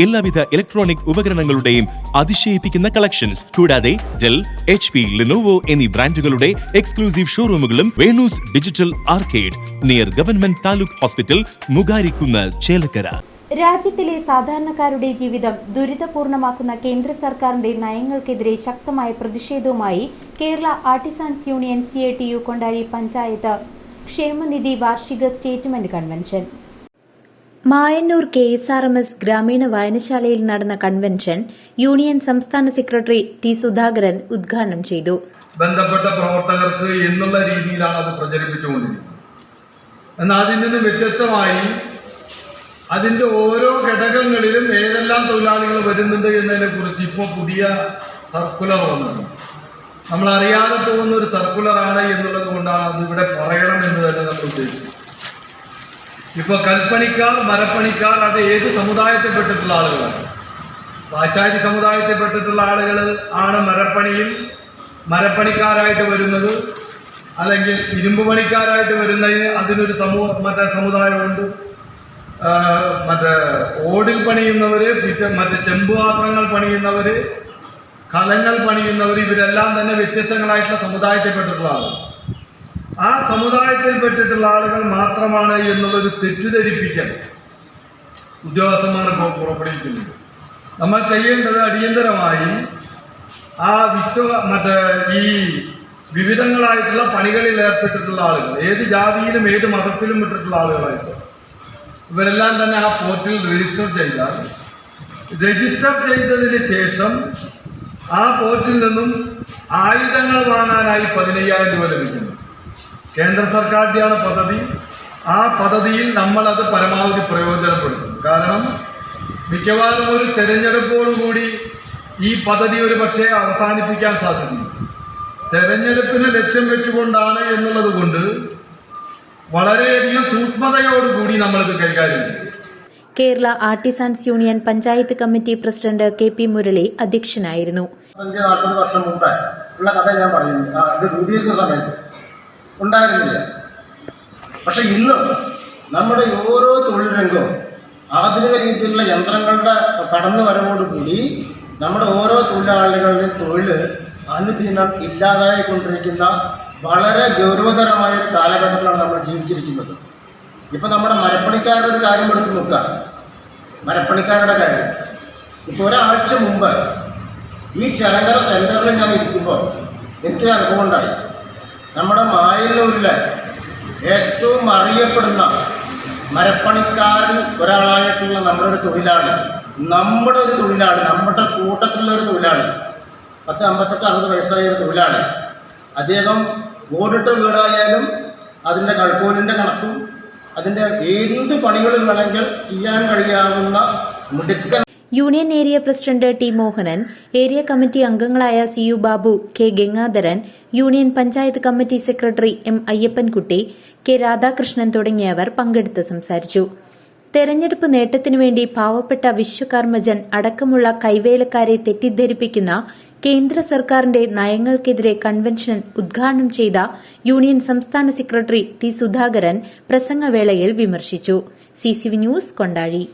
എല്ലാവിധ ഇലക്ട്രോണിക് ഉപകരണങ്ങളുടെയും അതിശയിപ്പിക്കുന്ന കളക്ഷൻസ് കൂടാതെ ഡെൽ എച്ച് പി ലിനോവോ എന്നീ ബ്രാൻഡുകളുടെ exclusive ഷോറൂമുകളും Venus digital arcade near government taluk hospital Mugarikunnu Chelakkara. രാജ്യത്തിലെ സാധാരണക്കാരുടെ ജീവിതം ദുരിതപൂർണമാക്കുന്ന കേന്ദ്ര സർക്കാരിന്റെ നയങ്ങൾക്കെതിരെ ശക്തമായ പ്രതിഷേധവുമായി Kerala artisans union C Kondazhi panchayat ക്ഷേമനിധി വാർഷിക statement convention. Mayannur K S R M S ഗ്രാമീണ വായനശാലയിൽ നടന്ന കൺവെൻഷൻ യൂണിയൻ സംസ്ഥാന സെക്രട്ടറി ടി സുധാകരൻ ഉദ്ഘാടനം ചെയ്തു. ബന്ധപ്പെട്ട പ്രവർത്തകർക്ക് എന്നുള്ള രീതിയിലാണ് അത് പ്രചരിപ്പിച്ചുകൊണ്ടിരിക്കുന്നത് എന്നാൽ അതിൽ നിന്ന് വ്യത്യസ്തമായി അതിന്റെ ഓരോ ഘടകങ്ങളിലും ഏതെല്ലാം തൊഴിലാളികൾ വരുന്നുണ്ട് എന്നതിനെ കുറിച്ച് ഇപ്പോൾ പുതിയ സർക്കുലർ വന്നിട്ടുണ്ട് നമ്മൾ അറിയാതെ പോകുന്ന ഒരു സർക്കുലറാണ് എന്നുള്ളത് കൊണ്ടാണ് അത് ഇവിടെ പറയണം എന്ന് തന്നെ നമ്മൾ ഉദ്ദേശിച്ചത്. ഇപ്പോൾ കൽപ്പണിക്കാർ മരപ്പണിക്കാർ അത് ഏത് സമുദായത്തിൽപ്പെട്ടിട്ടുള്ള ആളുകളാണ്? പാശ്ചാത്യ സമുദായത്തിൽപ്പെട്ടിട്ടുള്ള ആളുകൾ ആണ് മരപ്പണിയിൽ മരപ്പണിക്കാരായിട്ട് വരുന്നത്. അല്ലെങ്കിൽ ഇരുമ്പ് പണിക്കാരായിട്ട് വരുന്നതിന് അതിനൊരു സമൂഹ മറ്റേ സമുദായമുണ്ട്. മറ്റേ ഓടിൽ പണിയുന്നവർ മറ്റേ ചെമ്പുപാത്രങ്ങൾ പണിയുന്നവർ കലങ്ങൾ പണിയുന്നവർ ഇവരെല്ലാം തന്നെ വ്യത്യസ്തങ്ങളായിട്ടുള്ള സമുദായത്തിൽപ്പെട്ടിട്ടുള്ള ആളുകൾ ആ സമുദായത്തിൽപ്പെട്ടിട്ടുള്ള ആളുകൾ മാത്രമാണ് എന്നുള്ളൊരു തെറ്റിദ്ധരിപ്പിക്കൽ. ഉദ്യോഗസ്ഥന്മാർ പുറപ്പെടുവിക്കുന്നുണ്ട്. നമ്മൾ ചെയ്യേണ്ടത് അടിയന്തരമായി ആ വിശ്വ മറ്റേ ഈ വിവിധങ്ങളായിട്ടുള്ള പണികളിൽ ഏർപ്പെട്ടിട്ടുള്ള ആളുകൾ ഏത് ജാതിയിലും ഏത് മതത്തിലും വിട്ടിട്ടുള്ള ആളുകളായിട്ട് ഇവരെല്ലാം തന്നെ ആ പോർട്ടിൽ രജിസ്റ്റർ ചെയ്താൽ രജിസ്റ്റർ ചെയ്തതിന് ശേഷം ആ പോർട്ടിൽ നിന്നും ആയുധങ്ങൾ വാങ്ങാനായി പതിനയ്യായിരം രൂപ ലഭിക്കുന്നു. കേന്ദ്ര സർക്കാരിന്റെയാണ് പദ്ധതി. ആ പദ്ധതിയിൽ നമ്മളത് പരമാവധി പ്രയോജനപ്പെടുത്തും. കാരണം മിക്കവാറും ഒരു തെരഞ്ഞെടുപ്പോടുകൂടി ഈ പദ്ധതി ഒരു പക്ഷേ അവസാനിപ്പിക്കാൻ സാധിക്കും. തെരഞ്ഞെടുപ്പിനെ ലക്ഷ്യം വെച്ചുകൊണ്ടാണ് എന്നുള്ളത് കൊണ്ട് വളരെയധികം സൂക്ഷ്മതയോടുകൂടി നമ്മളിത് കൈകാര്യം ചെയ്യും. Kerala artisans union panchayat committee president K P Murali അധ്യക്ഷനായിരുന്നു. അഞ്ച് നാൽപ്പത് വർഷം മുമ്പ് ഉള്ള കഥ ഞാൻ പറയുന്നു. അത് ഇത് രൂപീകരിക്കുന്ന സമയത്ത് ഉണ്ടായിരുന്നില്ല. പക്ഷെ ഇന്ന് നമ്മുടെ ഓരോ തൊഴിൽ രംഗവും ആധുനിക രീതിയിലുള്ള യന്ത്രങ്ങളുടെ കടന്നു വരവോടുകൂടി നമ്മുടെ ഓരോ തൊഴിലാളികളുടെയും തൊഴിൽ അനുദിനം ഇല്ലാതായിക്കൊണ്ടിരിക്കുന്ന വളരെ ഗൗരവതരമായ ഒരു കാലഘട്ടത്തിലാണ് നമ്മൾ ജീവിച്ചിരിക്കുന്നത്. ഇപ്പം നമ്മുടെ മരപ്പണിക്കാരുടെ ഒരു കാര്യം എടുത്ത് നോക്കുക. മരപ്പണിക്കാരുടെ കാര്യം. ഇപ്പോൾ ഒരാഴ്ച മുമ്പ് ഈ ചെലങ്കര സെന്ററിൽ ഞാൻ ഇരിക്കുമ്പോൾ എനിക്കൊരു അനുഭവം ഉണ്ടായി. നമ്മുടെ മായല്ലൂരിലെ ഏറ്റവും അറിയപ്പെടുന്ന മരപ്പണിക്കാരിൽ ഒരാളായിട്ടുള്ള നമ്മുടെ ഒരു തൊഴിലാളി നമ്മുടെ ഒരു തൊഴിലാളി നമ്മുടെ കൂട്ടത്തിലുള്ള ഒരു തൊഴിലാളി പത്ത് അമ്പത്തെട്ട് അറുപത് വയസ്സായ ഒരു തൊഴിലാളി അദ്ദേഹം ഓടിട്ട വീടായാലും അതിന്റെ കഴുക്കോലിന്റെ കണക്കും അതിന്റെ എന്ത് പണികളിൽ വേണമെങ്കിൽ ചെയ്യാൻ കഴിയാവുന്ന മിടുക്കൻ union area president T Mohanan area committee അംഗങ്ങളായ C U Babu K Gangadharan union panchayat committee secretary M Ayyappankutty K Radhakrishnan തുടങ്ങിയവർ പങ്കെടുത്ത് സംസാരിച്ചു. തെരഞ്ഞെടുപ്പ് നേട്ടത്തിനുവേണ്ടി പാവപ്പെട്ട വിശ്വകർമ്മജൻ അടക്കമുള്ള കൈവേലക്കാരെ തെറ്റിദ്ധരിപ്പിക്കുന്ന കേന്ദ്ര സർക്കാരിന്റെ നയങ്ങൾക്കെതിരെ കൺവെൻഷൻ ഉദ്ഘാടനം ചെയ്ത യൂണിയൻ സംസ്ഥാന സെക്രട്ടറി ടി സുധാകരൻ പ്രസംഗവേളയിൽ വിമർശിച്ചു. CCV news Kondazhi.